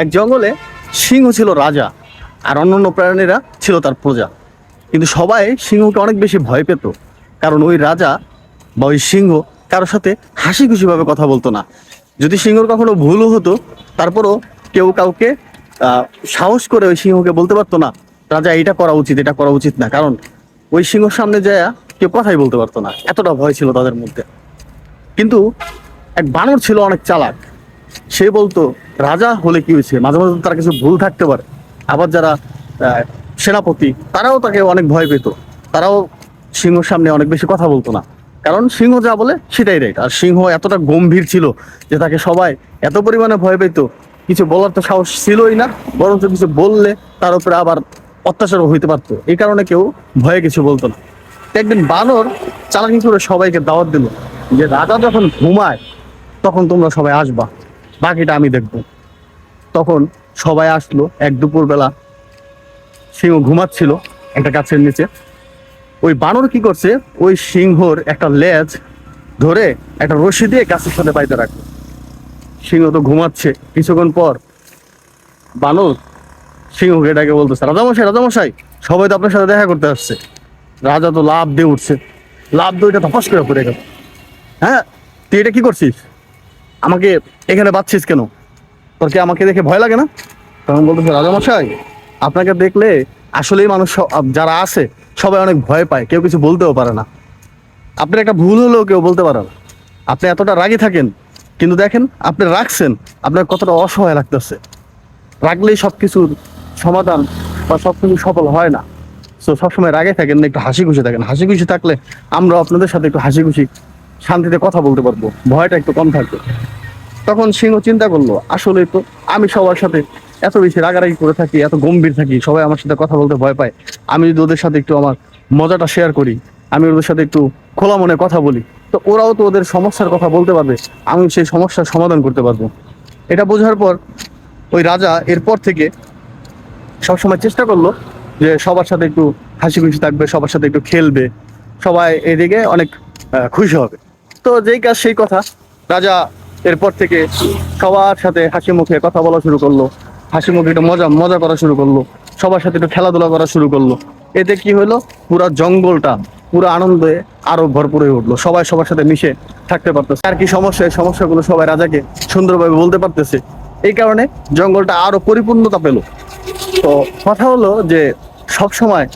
এক জঙ্গলে সিংহ ছিল রাজা আর অন্যান্য প্রাণীরা ছিল তার প্রজা। কিন্তু সবাই সিংহকে অনেক বেশি ভয় পেত, কারণ ওই রাজা বা ওই সিংহ কারোর সাথে হাসি খুশিভাবে কথা বলতো না। যদি সিংহর কখনো ভুলও হতো, তারপরও কেউ কাউকে সাহস করে ওই সিংহকে বলতে পারতো না, রাজা এটা করা উচিত, এটা করা উচিত না। কারণ ওই সিংহর সামনে যায় কেউ কথাই বলতে পারতো না, এতটা ভয় ছিল তাদের মধ্যে। কিন্তু এক বানর ছিল অনেক চালাক। সে বলতো রাজা হলে কি হয়েছে? মাঝে মাঝে তার কিছু ভুল থাকতে পারে। আবার যারা সেনাপতি, তারাও তাকে অনেক ভয় পেত। তারাও সিংহর সামনে অনেক বেশি কথা বলতো না। কারণ সিংহ যা বলে সেটাই রাইট আর সিংহ এতটা গম্ভীর ছিল যে তাকে সবাই এত পরিমাণে ভয় পেত, কিছু বলার তো সাহস ছিলই না, বরঞ্চ কিছু বললে তার উপরে আবার অত্যাচারও হইতে পারতো। এই কারণে কেউ ভয়ে কিছু বলতো না। একদিন বানর চালাকি করে সবাইকে দাওয়াত দিল যে, রাজা যখন ঘুমায়, তখন তোমরা সবাই আসবা। বাকিটা আমি দেখব। তখন সবাই আসলো, এক দুপুর বেলা সিংহ ঘুমাচ্ছিল একটা গাছের নিচে। ওই বানর কি করছে? ওই সিংহর একটা লেজ ধরে একটা রশি দিয়ে গাছের সাথে পাইতে রাখল। সিংহ তো ঘুমাচ্ছে। কিছুক্ষণ পর বানর সিংহকে ডাকে বলতেছে, রাজামশাই রাজামশাই, সবাই তো আপনার সাথে দেখা করতে আসছে। রাজা তো লাভ দিয়ে উঠছে। লাভ দিয়ে ওইটা ধপাস করে পড়ে গেল। হ্যাঁ তুই এটা কি করছিস? আমাকে এখানে বাঁচছিস কেন? তোর কি আমাকে দেখে ভয় লাগে না? তখন বলতেছে, রাজামশাই, আপনাকে দেখলে আসলেই মানুষ যারা আছে, সবাই অনেক ভয় পায়, কেউ কিছু বলতেও পারে না। আপনার একটা ভুল হলেও কেউ বলতে পারে না। আপনি এতটা রাগী থাকেন, কিন্তু দেখেন, আপনি রাখছেন, আপনার কতটা অসহায় লাগতেছে। রাখলেই সব কিছুর সমাধান বা সব কিছু সফল হয় না। সো সবসময় রাগে থাকেন না একটু হাসি খুশি থাকেন। হাসি খুশি থাকলে আমরা আপনাদের সাথে একটু হাসি খুশি শান্তিতে কথা বলতে পারব, ভয়টা একটু কম থাকবে। তখন সিংহ চিন্তা করল আসলে তো আমি সবার সাথে এত বেশি রাগারাগি করে থাকি, এত গম্ভীর থাকি, সবাই আমার সাথে কথা বলতে ভয় পায়। আমি যদি ওদের সাথে একটু আমার মজাটা শেয়ার করি, আমি ওদের সাথে একটু খোলা মনে কথা বলি, তো ওরাও তো ওদের সমস্যার কথা বলতে পারবে আমি সেই সমস্যার সমাধান করতে পারব। এটা বোঝার পর ওই রাজা এরপর থেকে সবসময় চেষ্টা করল যে সবার সাথে একটু হাসি খুশি থাকবে, সবার সাথে একটু খেলবে, সবাই এদিকে অনেক খুশি হবে। তো যেই কাজ, সেই কথা। রাজা এরপর থেকে সবার সাথে হাসি মুখে কথা বলা শুরু করল। হাসি মুখে একটু মজা মজা করা শুরু করল। সবার সাথে একটু খেলাধুলা করা শুরু করল। এতে কি হলো? পুরো জঙ্গলটা, পুরো আনন্দে আরও ভরপুর হয়ে উঠল। সবাই সবার সাথে মিশে থাকতে পারতেছে। আর কি সমস্যা, এই সমস্যাগুলো সবাই রাজাকে সুন্দরভাবে বলতে পারতেছে। এই কারণে জঙ্গলটা আরও পরিপূর্ণতা পেল। তো কথা হলো যে সব সময়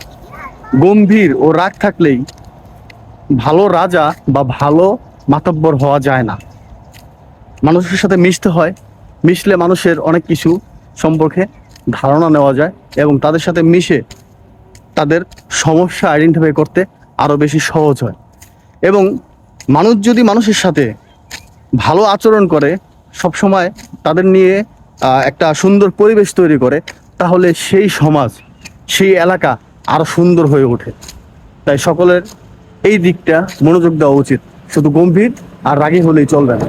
গম্ভীর ও রাগ থাকলেই ভালো রাজা বা ভালো মাতব্বর হওয়া যায় না। মানুষের সাথে মিশতে হয়, মিশলে মানুষের অনেক কিছু সম্পর্কে ধারণা নেওয়া যায় এবং তাদের সাথে মিশে তাদের সমস্যা আইডেন্টিফাই করতে আরও বেশি সহজ হয়। এবং মানুষ যদি মানুষের সাথে ভালো আচরণ করে সব সময় তাদের নিয়ে একটা সুন্দর পরিবেশ তৈরি করে, তাহলে সেই সমাজ, সেই এলাকা আরও সুন্দর হয়ে ওঠে। তাই সকলের এই দিকটা মনোযোগ দেওয়া উচিত। শুধু গম্ভীর আর রাগে হলেই চলবে না।